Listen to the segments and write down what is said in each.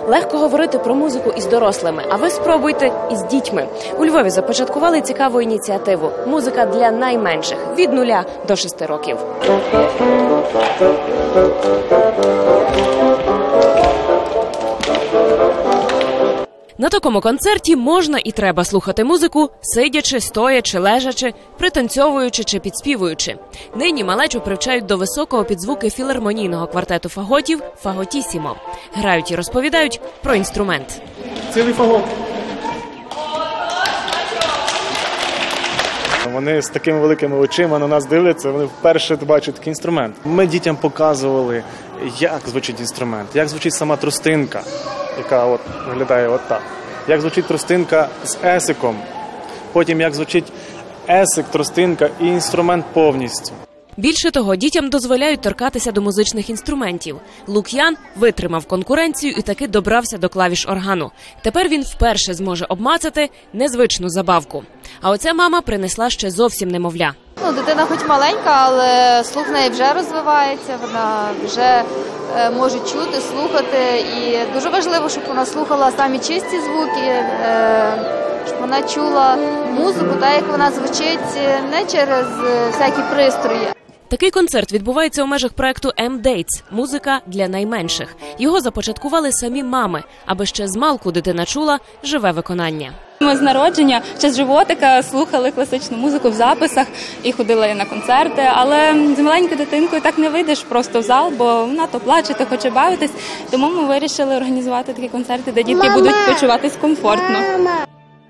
Легко говорити про музику із дорослими, а ви спробуйте із дітьми. У Львові започаткували цікаву ініціативу Музика для найменших від нуля до шести років. На такому концерті можна і треба слухати музику, сидячи, стоячи, лежачи, пританцьовуючи чи підспівуючи. Нині малечу привчають до високого підзвуки філармонійного квартету фаготів Фаготісімо. Грають і розповідають про інструмент. Цілий фагот. Вони з такими великими очима на нас дивляться. Вони вперше бачать такий інструмент. Ми дітям показували, як звучить інструмент, як звучить сама тростинка, яка от виглядає от так. Як звучить тростинка з есиком. Потім як звучить есик, тростинка і інструмент повністю. Більше того, дітям дозволяють торкатися до музичних інструментів. Лук'ян витримав конкуренцію і таки добрався до клавіш органу. Тепер він вперше зможе обмацати незвичну забавку. А оця мама принесла ще зовсім немовля. Ну, дитина хоч маленька, але слух в неї вже розвивається, вона вже е, може чути, слухати. І дуже важливо, щоб вона слухала самі чисті звуки, е, щоб вона чула музику, так як вона звучить е, не через всякі пристрої, Такий концерт відбувається у межах проекту M-Dates – музика для найменших. Його започаткували самі мами, аби ще з малку дитина чула живе виконання. Ми з народження ще з животика слухали класичну музику в записах і ходили на концерти. Але з маленькою дитинкою так не вийдеш просто в зал, бо вона то плаче, то хоче бавитись. Тому ми вирішили організувати такі концерти, де дітки будуть почуватись комфортно.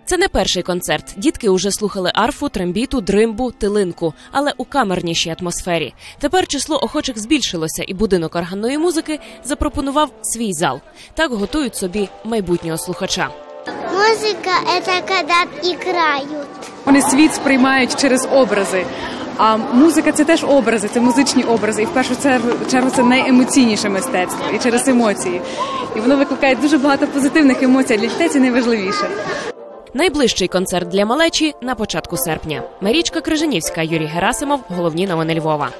Це не перший концерт. Дітки уже слухали арфу, трембіту, дримбу, тилинку, але у камернішій атмосфері. Тепер число охочих збільшилося, і будинок органної музики запропонував свій зал. Так готують собі майбутнього слухача. Музыка – это когда играют. Вони світ сприймають через образи. А музика це теж образи, це музичні образи. І в першу чергу чергу це найемоційніше мистецтво і через емоції. І воно викликає дуже багато позитивних емоцій. Для дітей це найважливіше. Найближчий концерт для малечі на початку серпня. Марічка Крижанівська, Юрій Герасимов. Головні новини Львова.